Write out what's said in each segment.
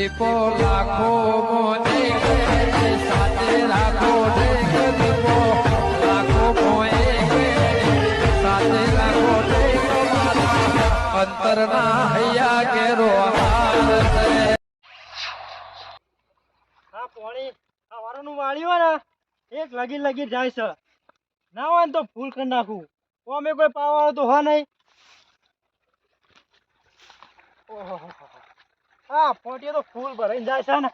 દીપો લાખો સાથે રાખો લાખો સાથે રાખો અંતરના હૈયા કેરો હાર પોણી વાળ્યું એક લગી લગી જાય છે. ના હોય ને તો ફૂલ કરી નાખું. અમે કોઈ પાવાળો તો હોય નહીં. ઓહો હા પોટીએ તો ફૂલ ભરાઈ જાય છે ને.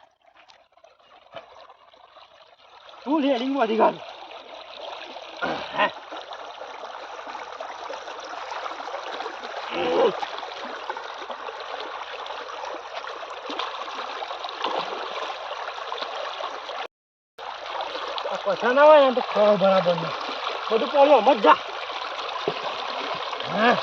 ફૂલ હેડિંગમાંથી કાઢું પછા ના હોય તો ખાવ બરાબર બધું પોણી મજા હા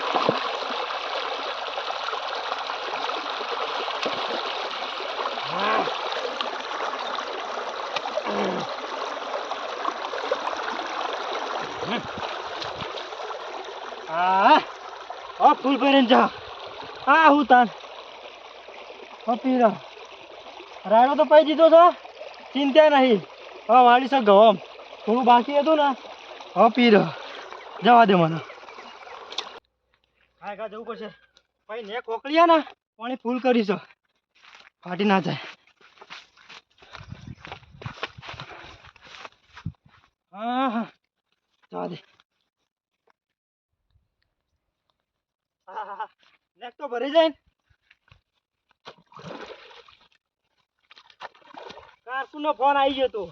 હા હા ફૂલ ભરીને જા. હા હું તાન. પીરો રાયડો તો પાઈ દીધો છે ચિંતા નહીં. હા વાળી છે ગવમ થોડું બાકી હતું ને હપી પીરો જવા દે મને. હા કા જવું પડશે. ભાઈ, ને કોકળીયા ને, પાણી ફૂલ કરી છે. ફાટી ના જાય. હા હા. જવા દે હા હા હા નેક તો ભરી જાય કારસુ નો ફોન આવી ગયો તો.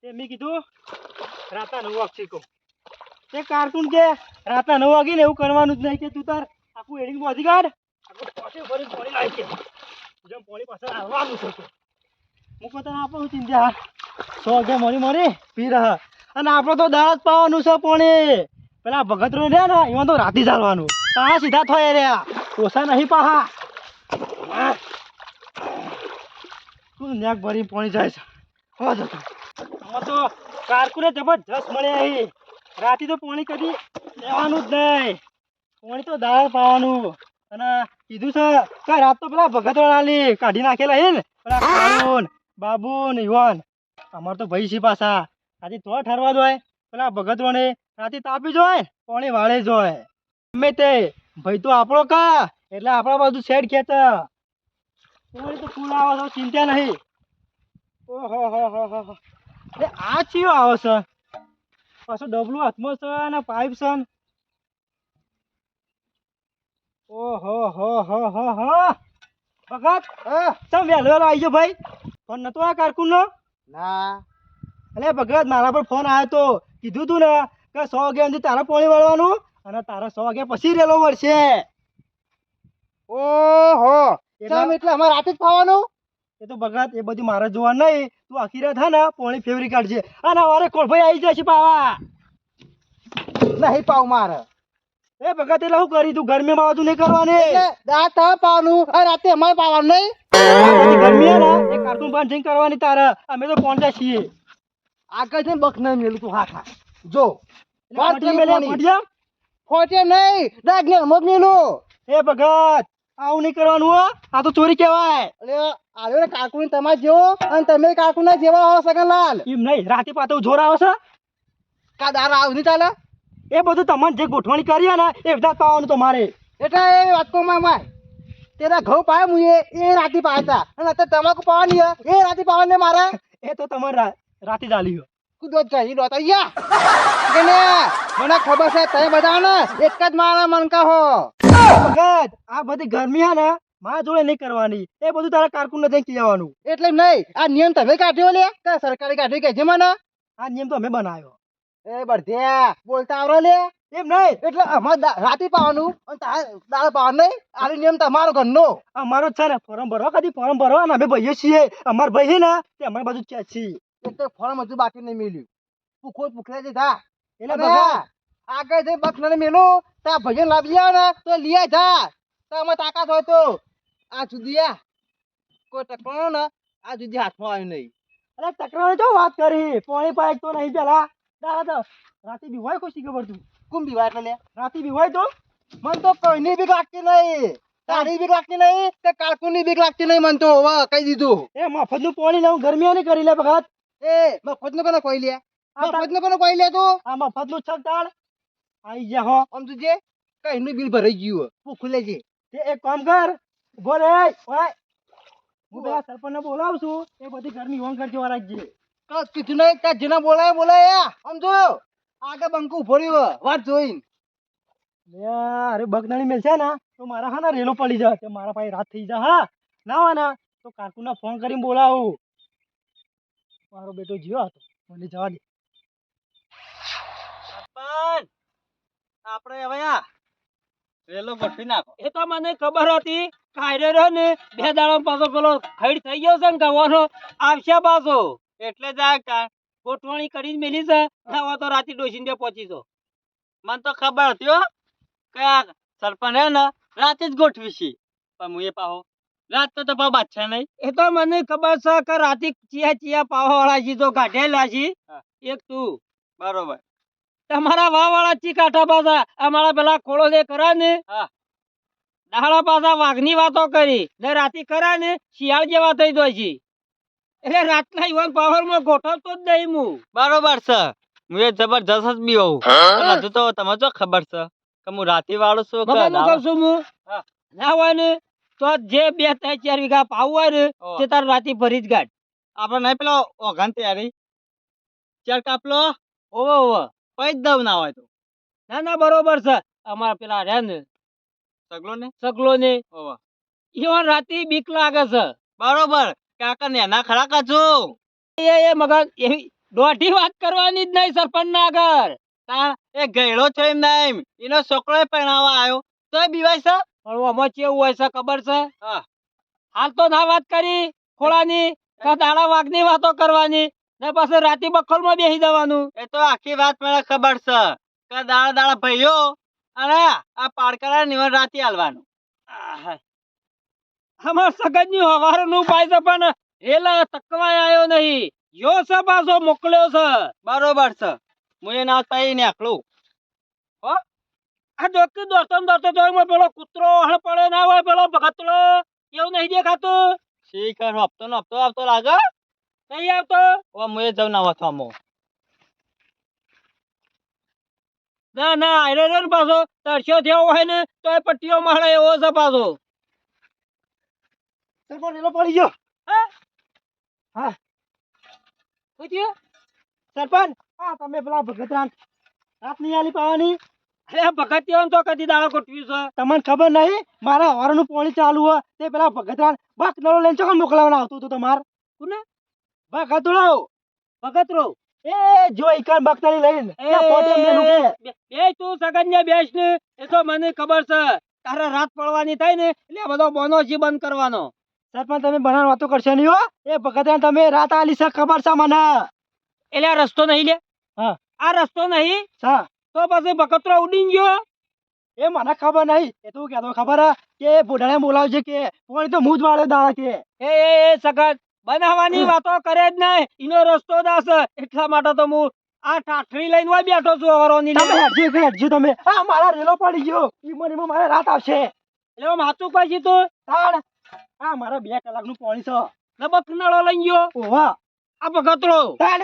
તે મેં કીધું, રાતા નવ વાગશે કહું. તે કાર્ટૂન કે, રાતા નવ વાગે ને એવું કરવાનું જ નહીં કે તું તાર આખું એડિંગ પહોંચી કાઢ આખું પોતે છે હું કહું આપું ચિંતા. સો વાગે મળી મળી પી રહ્યા અને આપણે તો દાળ પાવાનું છે પાણી. પેલા ભગતનું રહ્યા ને, એમાં તો રાતે ચાલવાનું. તાણા સીધા થોય રહ્યા. ઓછા નહીં પાહા. તું ભરી પોણી જાય છે? તો કારકુને જબરજસ્ત મળે અહીં. રાતે તો પોણી કદી લેવાનું જ નહીં. પોણી તો દાળ પાવાનું. અને કીધું છે કે રાત તો પેલા ભગત વાળી કાઢી નાખેલા હે ને, પેલા કાળુન બાબુ ને યુવાન. અમાર તો ભાઈ છે પાછા. આજે તો ઠરવા દો પેલા ભગત રોને રાતે તાપી જોય પાણી વાળે જોય ગમે તે. ભાઈ તો આપણો કા એટલે આપણા બાજુ શેડ ખેંચ પાણી તો ફૂલ આવે છે ચિંતા નહીં. ઓહો હો હો હો હો. આ ચિયો આવે છે? પાછું ડબલું હાથમાં છે અને પાઇપ છે ઓહો હો હો હો હો. ભગત ચમ વહેલો વહેલો આવી ગયો ભાઈ? ફોન નતો આ કારકુન નો. ના અલે ભગત મારા પર ફોન આવ્યો તો કીધું તું ને કે સો વાગ્યા સુધી તારે પોણી વાળવાનું? અને તારા સો વાગ્યા પછી રેલો વળશે ઓહો. એટલે- એટલે અમારે રાતે જ ખાવાનું? એ તો બગાત એ બધું મારે જોવા નહીં. તું આખી રાત હા ને પોણી ફેવરી કાઢજે. અને અમારે કોળભાઈ આવી જશે પાવા. નહીં પાવ મારે. એ ભગત એટલે શું કરી તું ગરમીમાં બધું નહીં કરવાની. દાંત પાવાનું. રાતે અમારે પાવાનું નહીં. ગરમી હે ને એ કાર્ટૂન બાંધ કરવાની તારે. અમે તો પહોંચ્યા છીએ આગળ જઈને બખ નહીં મેલું તું હાથા જો? ખોટે નહીં દાગ ને મેલું એ ભગત આવું નહીં કરવાનું હો. આ તો ચોરી કહેવાય. એટલે આવ્યો ને કાકુ તમારે જેવો અને તમે કાકુ ના જેવા હો સગનલાલ એમ નહીં રાતે પાછું જોર આવે છે? કા દારા આવું નહીં ચાલે? એ બધું તમને જે ગોઠવણી કરી ને એ બધા પાવાનું તમારે. એટલે એ વાત કહું માય. તેના ઘઉં પાયા મુએ એ રાતી પાતા અને અત્યારે તમાકુ પાવાની એ રાતી પાવાની મારે. એ તો તમારે રાતે ચાલી ગયો કૂદો જ જઈ દોતા યા કે ને? મને ખબર છે તમે બધા ને એક જ મારા મનકા હો મગજ આ બધી ગરમી હે ને મારા જોડે નહીં કરવાની. એ બધું તારા કારકુન ને જઈને કહેવાનું એટલે નહીં આ નિયમ તમે કાઢ્યો લે? કે સરકારે કાઢ્યો કે છે મને આ નિયમ તો અમે બનાવ્યો. એ બળધ્યા બોલતા આવરો લે. એમ નહીં. એટલે અમારે રાતે પાવાનું અને તારે દાળ પાવાનું નહીં? આ નિયમ તમારો ઘરનો. અમારો છે ને ફોરમ ભરવા કદી ફોરમ ભરવા ને અમે ભાઈએ છીએ. અમાર ભાઈ ને તે અમારી બાજુ ક્યાં છીએ. એક તો ફોર્મ હજુ બાકી નહીં મેલ્યું. ભૂખો ભૂખલે જઈ થા એટલે અને આગળ જઈ બસ ને મેલું તા ભજન લાવી ને તો લીયા જા. તો અમે તાકાત હોય તો. આ સુધી આ. કોઈ ટકવાનો ને. આ સુધી હાથમાં આવ્યું નહીં. અરે તકરાર જો વાત કરી? પોણી પાય તો નહીં પેલા. દાદા તો રાતે બી હોય કોઈ ખબર તું. કુમ વાર એટલે લે? રાતે બી હોય તો? મન તો કોઈની બી લાગતી નહીં. તારી બીક લાગતી નહીં કે કાળકુની બીક લાગતી નહીં મન તો હવે કહી દીધું. એ મફતનું પાણી લઉં ગરમી નહીં કરી લે ભગત. એ મફત નો કોને કોઈ લે? મફત નો કોને કોઈ લે તું? આ મફતનું છક તાળ. આઈ જા હો. આમ તું કઈ નું બિલ ભરાઈ ગયું ભૂખ લેજે તે એક કામ કર. ઊભો રે. ઓય. હું પેલા સરપંચને બોલાવું છું. એ બધી ઘરની ઓન કરજો રાખજે. કાં કીધું નહીં? ત્યાં જેના બોલાય બોલાય આમ જો. આગળ બંકુ ઊભો રહ્યો. વાત જોઈને. અરે બગદાણી મેલ છે ને તો મારા હા ને રેલો પડી જાય મારા પાસે રાત થઈ જા હા. ના ને તો કાકુના ફોન કરીને બોલાવું. મારો બેટો જીવો હતો મને જવા દે. આપણે હવે આ રેલો ગોઠવી નાખો. એ તો મને ખબર હતી કાયરે રહ્યો ને બે દાડા પાછો પેલો ખૈડ થઈ ગયો છે ને ગવાનો આવશે પાછો. એટલે જ આ કા- ગોઠવણી કરીને મેલી છે હવે તો રાતે ડોસીને પહોંચી છો મને તો ખબર હતી હો કે આ સરપંચ હે ને રાતે જ ગોઠવી છે પણ હું એ પાહો રાત તો તો પાવ બાદશાહ નહીં. એ તો મને ખબર છે કે રાતે ચિયા ચિયા પાવા વાળા છે તો કાઢેલા છે એક તું. બરોબર. તમારા વાવ વાળા ચી કાઢા પાછા અમારા પેલા ખોળો જે કરા ને દાડા પાછા વાઘની વાતો કરી. ને રાતે કરા ને શિયાળ જેવા થઈ જાય છે એટલે રાતના યુવાન પાવરમાં ગોઠવતો જ નહીં હું. બરોબર છે. હું એ જબરજસ્ત જ બી હોઉં. હજુ તો તમે જો ખબર છે? કે હું રાતે વાળો છું ના હોય ને તો જે બે ત્રણ ચાર વીઘા પાવું હોય ને તે તાર રાતે ભરી જ ગાઢ. આપડે નહીં પેલો ઓઘાન તૈયારી. ચાર કાપલો. ઓવો ઓવો કઈ જ દવ ના હોય તો. ના ના બરોબર છે. અમારા પેલા રહ્યા ને. સગલો ને? સગલો ને. ઈવન રાતે બીક લાગે છે. બરોબર. કાકા ને એના ખરા કાચો. એ એ મગર એવી દોઢી વાત કરવાની જ નહીં સરપંચ ના આગળ એ ગયડો છે એમ નહીં એનો છોકરો પરણાવવા આવ્યો. તોય બીવાય છે? પણ આમાં કેવું હોય છે ખબર છે? હાલ તો ના વાત કરી ખોળાની કે દાડા વાઘની વાતો કરવાની ને પછી રાતે બખોલમાં બેસી જવાનું. એ તો આખી વાત મને ખબર છે કે દાડા દાડા ભાઈઓ અને આ પાડકારા નિવન રાતે હાલવાનું. અમાર સગનની હવારનું પાય છે પણ રેલા તકવાય આવ્યો નહીં. યો છે પાછો મોકલ્યો છે. બરોબર છે. હું એના ના પાઈ ને આખલું આ દોસ્ત દોસ્તો દોસ્તો માં પેલો કૂતરો હળ પડે ના હોય પેલો ભગતલો. એવું નહીં દેખાતું? શીખર હપ્તો નો હપ્તો આવતો લાગે? નહીં આવતો? ઓ હું એ જઉં ના વથામો ના ના આયરો રે પાછો. તરસ્યો થયો હોય ને તો એ પટ્ટીઓ મારે એવો છે પાછો. સરપંચ રેલો પડી ગયો. શું થયું? સરપંચ આ તમે પેલા ભગતરાન રાત નહીં આલી પાવાની? અરે ભગતિયો તો કદી દાડો ગોઠવ્યું છે? તમને ખબર નહીં? મારા હોરનું પાણી ચાલુ હોય તે પેલા ભગતરાન બક નળો લઈને ચોકન મોકલાવવાનું આવતું હતું તમાર. કોને? ભગતડો ભગતરો! એ જો ઈકન બકતડી લઈને. એ, પોતે મેલું બે તું સગન બેસ ને. એ તો મને ખબર છે. તારે રાત પડવાની થાય ને એટલે બધો બોનો જી બંધ કરવાનો. સરપંચ તમે બનાવ વાતો કરશો નહીં હો. એ ભગતરાન તમે રાત આલી છે ખબર છે મને. એટલે આ રસ્તો નહીં લે? હા. આ રસ્તો નહીં? હા. તો પછી બકતરો ઉડી ગયો. એ મને ખબર નહીં એ તું કેતો ખબર હે કે બુઢાને બોલાવજે કે પણ તો મુજ વાળે દાડા કે. એ એ એ સગન બનાવવાની વાતો કરે જ નહીં. એનો રસ્તો દાસ એટલા માટે તો હું આ ઠાઠરી લઈને હોય બેઠો છું હવારોની તમે હેડજો હેડજો તમે. આ મારા રેલો પડી ગયો. ઈમો ઈમો મારે રાત આવશે. એટલે માતું હાચું કહે છે તું? તાણ. આ મારા બે કલાકનું પાણી છે. લબક નળો લઈ ગયો. ઓવા આ બગતરો તાણ.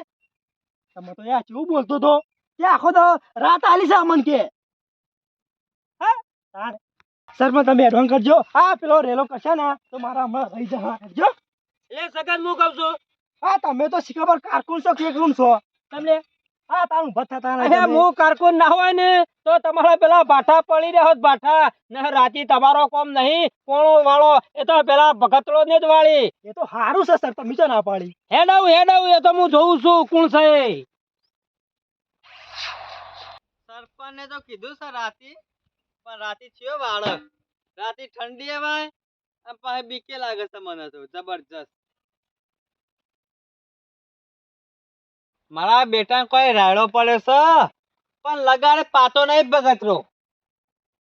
તમે તો યાર કેવું બોલતો તો? કે આખો તો રાત આલી છે અમન કે. સરપંચ તમે એડવાન્સ કરજો. આ પેલો રેલો કરશે ને તો મારા હમણાં રહી જા હેડજો એટલે સગન હું કહું છું? હા તમે તો શીખબર કારકુન છો કે રૂમ છો. તમને? હા તારું ભથ્થા તારા અરે હું કારકુન ના હોય ને તો તમારા પેલા ભાઠા પડી રહ્યા હોત ભાઠા. ને રાતી તમારો કોમ નહીં કોણો વાળો. એ તો પેલા ભગતરો ને જ વાળી. એ તો સારું છે સર તમે ચા ના પાડી. હેડાવ હેડાવ એ તો હું જોઉં છું કોણ છે સરપંચ ને તો કીધું છે રાતી, પણ રાતી થયો બાળક રાતી ઠંડી એવાય પાછી બીકે લાગે છે મને તો, જબરજસ્ત. મારા બેટા કોઈ રાયડો પડે છે, પણ લગાડે પાતો નહીં ભગતરો.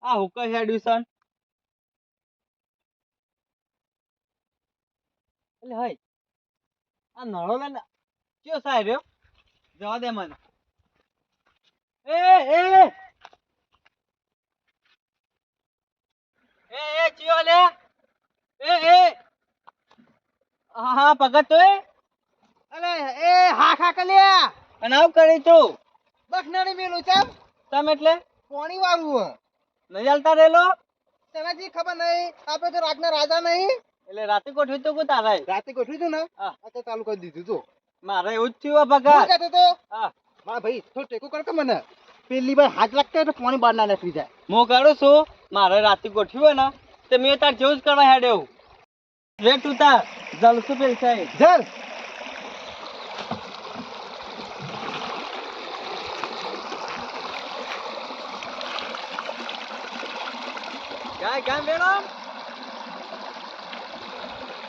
આ હેડ્યું છે? એટલે હઈ, આ નળો લઈને, કયો સાહેબ જવા દે મને. એ એ. એ એ ચિયો લે. એ એ. હા હા તો અલે એ હા ખા કલ્યા અને આવું કરી તું. બખનાની મેલું ચમ. તમે એટલે? પોણી વાળું નહીં ચાલતા રેલો તને ખબર નહીં આપણે તો રાતના રાજા નહીં. એટલે રાતે ગોઠવી તો કોઈ તારે રાતે ગોઠવી તું ને? હા. અત્યારે ચાલુ કરી દીધું તું મારે એવું જ થયું હો ભગત. કહેતો તો હા. મારા ભાઈ થોડું ટેકો કર કે મને? પેલી વાર હાથ લાગતા એટલે પાણી બહાર ના નીકળી જાય. હું કરું છું? મારે રાતે ગોઠવ્યું હોય ને તે મેં તાર જેવું જ કરવા હેડે એવું રે તું તાર જલસું પેલ સાહેબ જલ! ગાય ગાય મેડમ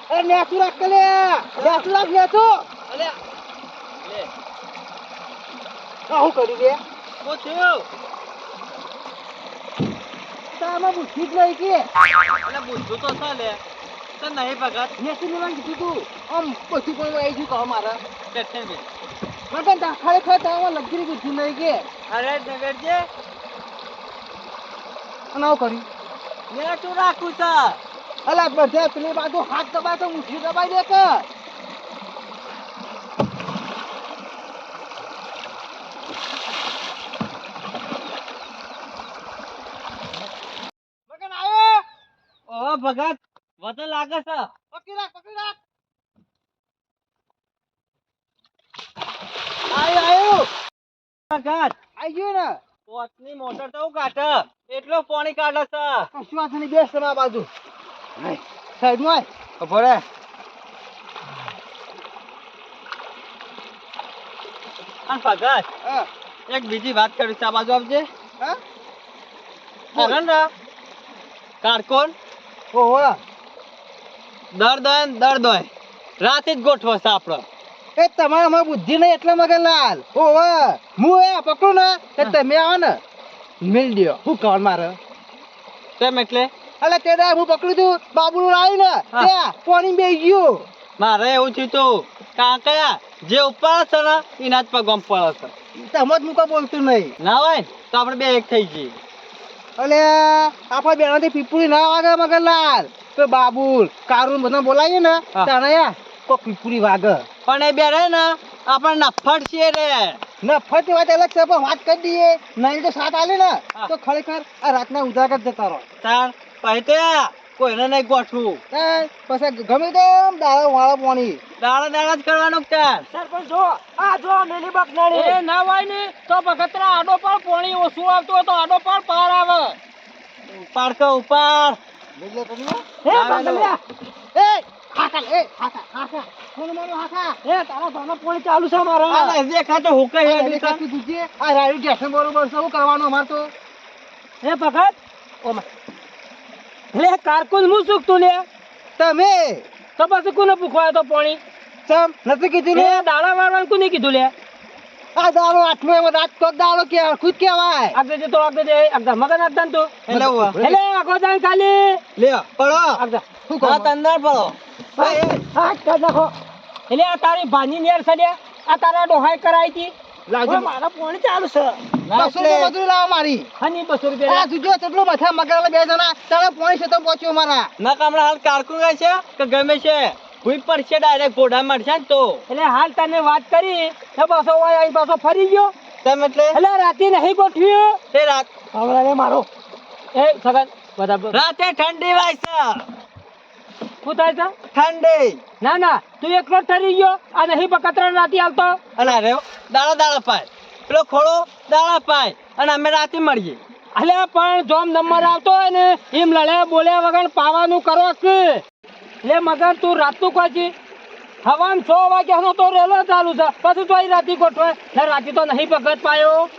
એ નેચું રાખ કે લે? નેચું રાખ નેચું અલે લે આ હું કરી દે. શું થયું તામાં બુદ્ધિ જ નહીં કે. અલે બુદ્ધું તો છે લે. તો નહીં ભગત. નેચું લેવાનું કીધું તું. આમ બધું પણ આવી ગયું કહો મારે. ટેન્શન બી મને પણ તા- ખરેખર તામાં લગીરી બુદ્ધિ નહીં કે. અરે નગરજે અને આવું કર્યું મેં તું રાખું છે? અલા બધા પેલી બાજુ હાથ દબાય તો મુઠ્ઠી દબાઈ દે કે મગન આયો ભગત વધુ લાગે છે. પકડી રાખ પકડી રાખ. આયો આયો. ભગત આઈ ગયો ને? પોતની મોટર તો કાઢે. એટલો પાણી કાઢે છે. કશું વાત નહીં બેસ તમે આ બાજુ સાઈડમાં ખબર અને ભગત. એક બીજી વાત કરીશ આ બાજુ આવજે. હા? ને કારકોન? ઓહો દર દોય દર દોય રાતે જ ગોઠવો છે આપણો. એ તમારે અમારી બુદ્ધિ નહીં એટલે મગનલાલ ઓહો હું એ પકડું ને કે તમે આવો ને. મિલ દ્યો. હું કહેવાનું મારે. તેમ એટલે? અલે તે હું પકડ્યું તું બાબુનું લાવી ને. ત્યાં પાણી બે ગયું. મારે એવું થયું તું કાંકયા જે ઉપર છે ને એના જ પગ પડે છે. તમે જ મુકો બોલતું નહીં. ના હોય તો આપણે બે એક થઈ જઈએ. અલે આપણા બેનાથી પીપુરી ના વાગે મગનલાલ તો બાબુલ કારું બધા બોલાવીએ ને હા. તાણે પીપુરી વાગે. પણ એ બેરે ને આપણે નફટ છે રે. નફત વાત અલગ છે પણ વાત કરી દઈએ. નહીં તો સાથ આલે ને તો ખરેખર આ રાતના ઉજાગર જતા રહો. તાર પછી તો યા કોઈને નહીં ગોઠવું. પછી ગમે તેમ દાડા વાળા પાણી. દાડા દાડા જ કરવાનો ચાર સર પણ જો આ જો મેલી બકનાળી એ ના હોય ને તો બગતરા આડો પર પાણી ઓછું આવતું હોય તો આડો પર પાર આવે. પાર કે ઉપાર એ તારા ભાનો પાણી ચાલુ છે મારા. આ દેખા તો હે દેખા તું આ રાયુ ગેસ બરોબર શું કરવાનો અમાર હે ભગત? ઓમાં. લે કારકુન હું સુકતું લે? તમે? તો પછી કોને પૂખવાય તો પાણી? ચમ નથી કીધું લે? દાડા વાળવાનું કોને કીધું લે? આ દાડો આઠમો એવો રાત તો દાડો કે ખુદ કેવાય આગળ જતો આગળ જઈ આગળ મગન આગળ તું. એટલે એટલે આગળ જાય ખાલી. લે પડો. આગળ શું તંદર પડો. હાથ કાઢ નાખો એટલે આ તારી ભાની નેર છે આ તારા ડોહાઈ કરાઈ હતી લાવજો. મારા પાણી ચાલુ છે. બસો રૂપિયા મજૂરી લાવો મારી? હની બસો રૂપિયા આ જોજો કેટલું માથા મગરલા બે જણા તારે પોણી છે તો પહોંચ્યો મારા ના કામડા હાલ કારકુન ગઈ છે કે ગમે છે? ભૂઈ પડશે ડાયરેક્ટ ઘોડા મળશે તો. એટલે હાલ તને વાત કરી વાય પાછો ફરી ગયો. તેમ એટલે? એટલે રાતે નહીં ગોઠવ્યું. રાત. મારો. એ સગન બરાબર રાતે ઠંડી વાય છે. થાય છે? ઠંડી. ના ના તું એકલો ઠરી ગયો આ નહીં બકતરા રાતી આવતો અને અરે દાડા દાડા પાય. પેલો ખોળો દાડા પાય અને અમે રાતે મળીએ. અલે પણ જોમ નંબર આવતો હોય ને એમ લડ્યા બોલ્યા વગર પાવાનું કરો કે? લે મગર તું રાતનું કહી હવાન છ વાગ્યાનો તો રેલો ચાલુ છે. પછી તો રાતી ગોઠવે ને રાતે તો નહીં પગત પાયો.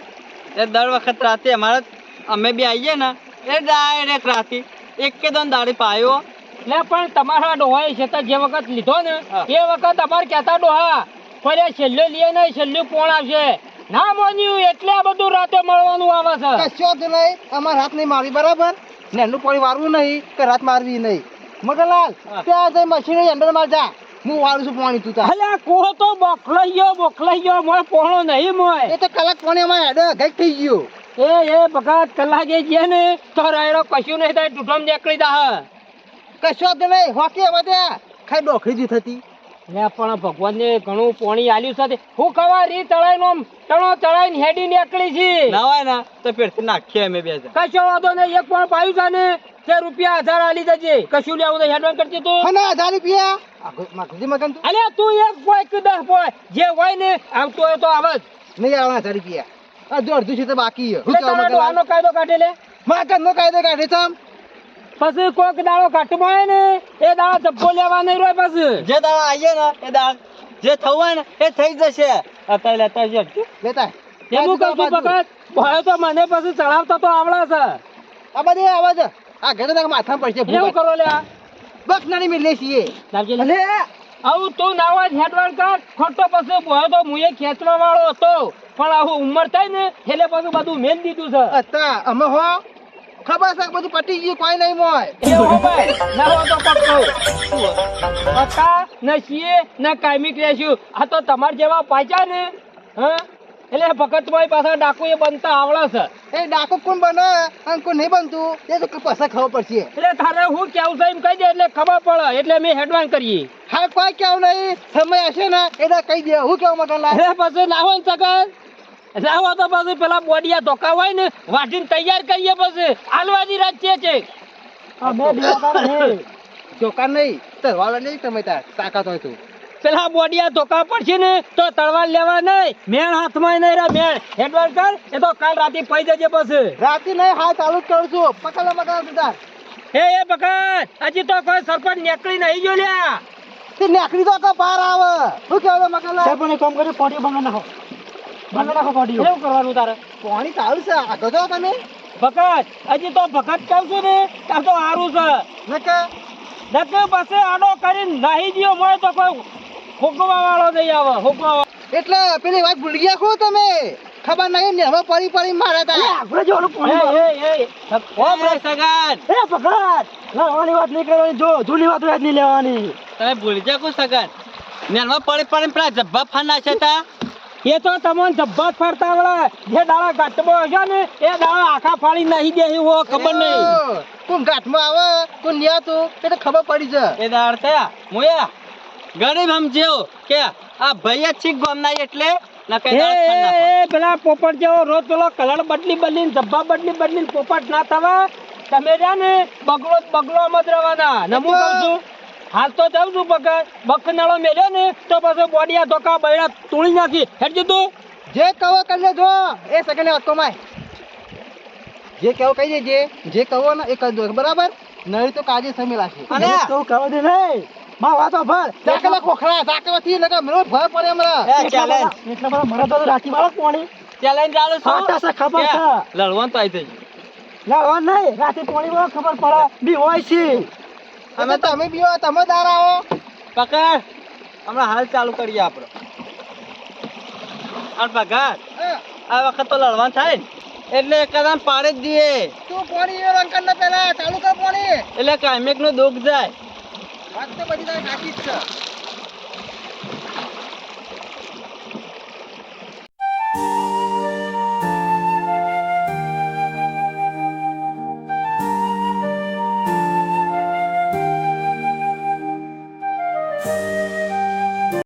એ દર વખત રાતે અમારે અમે બી આવીએ ને એ ડાયરેક્ટ રાતે. એક કે દોન દાડી પાયો. લે પણ તમારા ડોહા છે તો જે વખત લીધો ને એ વખત અમારે કહેતા ડોહા ફર્યા છેલ્લે લઈએ નહીં છેલ્લું કોણ આવશે. ના માન્યું એટલે આ બધું રાતે મળવાનું આવે છે. કશો જ નહીં અમારે હાથ નહીં મારી બરાબર. ને એનું પાણી વારવું નહીં કે રાત મારવી નહીં. મગનલાલ ત્યાં જઈ મશીન અંદર માર જા. હું વાળું છું પાણી તું અલ્યા કોહો તો બોખલાઈ ગયો બોખલાઈ ગયો મોય પોણો નહીં મોય. એ તો કલાક પાણી અમારે હેડો ગઈ થઈ ગયું. એ એ બગાત કલાકે જે ને તો રાયડો કશું નહીં થાય ટૂઠમ નીકળી જા કશો જ નહીં હોકી હવે ત્યાં ખાઈ ડોખરી જી થતી. લે પણ ભગવાનને ઘણું પોણી આલ્યું છે હું ખવા રી તળાઈ નો તણો તળાઈ ને હેડી નીકળી છે. ના તો પેડથી નાખીએ અમે બે કશો વાંધો નહીં એક પણ પાયું છે ને તે રૂપિયા હજાર આલી દેજે. કશું લેવું નહીં હેડવાન કરતી તું. હના હજાર રૂપિયા? મગન તું? તું એક પોય કે દસ પોય જે હોય ને આવતો હોય તો આવે જ. નહીં આવવાના હજાર રૂપિયા. આ અડધું છે તો બાકી ડોહાનો કાયદો કાઢે લે. નો કાયદો કાઢે. પછી કોક દાડો કાટમાં હોય ને એ દાડો ધબ્બો લેવા નહીં રોય પછી. જે દાડો આવીએ ને એ દાડો જે થવું હોય ને એ થઈ જશે. અત્યારે લેતા. લેતા. એવું કહું છું ભગત ભયો તો મને પછી ચડાવતો તો આવડે છે. આ બધી આવે છે આ ઘરે તક માથા પડશે એવું કરો લે બસ નાની મેં લેશીએ ચાલજે લે. આવું તું નાવા હોય હેડવાન કર. ખોટો પછી ભયો તો મુએ ખેંચવા વાળો હતો. પણ આવું ઉંમર થાય ને એટલે પછી બધું મેન દીધું છે. અત્યારે અમે હો ખબર છે બધું પટી ગયું કોઈ નહીં મોય. એવું ભાઈ. ના હો તો પક્કો પક્કા ન છીએ ન કાયમિક રહેશું. આ તો તમાર જેવા પાછા ને હા? એટલે ભગત ભાઈ પાછા ડાકુ એ બનતા આવડે છે. એ ડાકુ કોણ બને? અને કોણ નહીં બનતું? એ તો પાસે ખબર પડશે. એટલે તારે હું કેવું છે એમ કહી દે એટલે ખબર પડે. એટલે મેં હેડવાન કરીએ. હા કોઈ કેવું નહીં. સમય હશે ને એટલે કહી દે. હું કેવું મગન લાગે પછી ના હોય ને હોય તો પછી પેલા બોડિયા ધોકા હોય ને વાટીને તૈયાર કરીએ પછી. આલવાની રાત છે છે ચોકા નહીં તરવાળા નહીં તમે તાકાત હોય તું. પેલા બોડિયા ધોકા પડશે ને તો તળવાર લેવા નહીં. મેળ હાથમાં નહીં રે મેળ. હેડવાન કર એ તો કાલ રાતે પઈ જજે પછી. રાતે નહીં હા ચાલુ જ કરું છું. પકડ તું એ એ બકત હજી તો કોઈ સરપંચ નેકળી નહીં ગયો લ્યા. તે નેકડી તો કા બહાર આવે. શું કહેવાય મગન સરપંચ કામ કરી પોટી બંગા નાખો. બંગા નાખો પોટી એવું કરવાનું તારે? પાણી ચાલુ છે. આગળ જો તમે. ભગત હજી તો ભગત કહું છું ને? ત્યાં તો સારું છે? નકે? નકે પાસે આડો કરીને નાહી ગયો મળે તો કોઈ હુકવા વાળો નહીં આવે હુકવા એટલે પેલી વાત ભૂલી ગયા છો તમે. ખબર નહીં ને હવે પડી પડી મારે તા. આપણે જોડું એ એ એ. ઓ ભાઈ સગન. એ પકડ લાવવાની વાત નહીં કરવાની જો જૂની વાત વાત નહીં લેવાની. તમે ભૂલી જા કો સગન. નેલમાં પડી પડી પેલા જબ્બા ફાના છે તા. એ તો તમને જબ્બા ફરતા વળે. જે દાડા ઘાટમાં હશે ને એ દાડા આખા ફાળી નહીં દે એવો ખબર નહીં. કોણ ઘાટમાં આવે? કોણ ન્યા તું? એ તો ખબર પડી છે. એ દાડ થયા મોયા ગરીબ સમજ્યો કે આ ભાઈ જ છીક ગોમના એટલે એ પેલા પોપટ જેવો રોજ પેલો કલર બદલી બદલી જબ્બા બદલી બદલી પોપટ ના થવા. તમે રહ્યા ને બગલો બગલો જ રહેવાના નમું કહું છું. હાલ તો જાઉં છું પકડ બકનાળો મેલ્યો ને તો પછી બોડિયા ધોકા બૈડા તોડી નાખી. હેડજે તું. જે કહો કરી જો. એ સેકન્ડ હતો માય જે કહો કહી દેજે. જે કહો ને એ કરી દો. બરાબર? નહીં તો કાજે સમી લાગશે. અને તો કહો દે નહીં. માં વાતો ભર. ચાકલા ખોખરા ચાકલાથી લગા મેળો ભય પડે એ challenge. એટલે મારા મરા તો રાતી વાળો કોણી ચેલેન્જ ચાલુ છે. ફાટા છે, ખબર છે. લડવાનું તો આવી થઈ ના નહીં. રાતે પોણી વાળો ખબર પડે. બી હોય છે. અમે તમે બીઓ તમે દાર આવો પકડ. હમણાં હાલ ચાલુ કરીએ આપણો અને ભગત આ વખત તો લડવાનું થાય ને. એટલે કદમ પાડે જ દઈએ તું પાણી એ રંકન ને પેલા ચાલુ કર પાણી. એટલે કાયમેક નો દુઃખ જાય. વાત તો બધી તારી સાચી જ છે.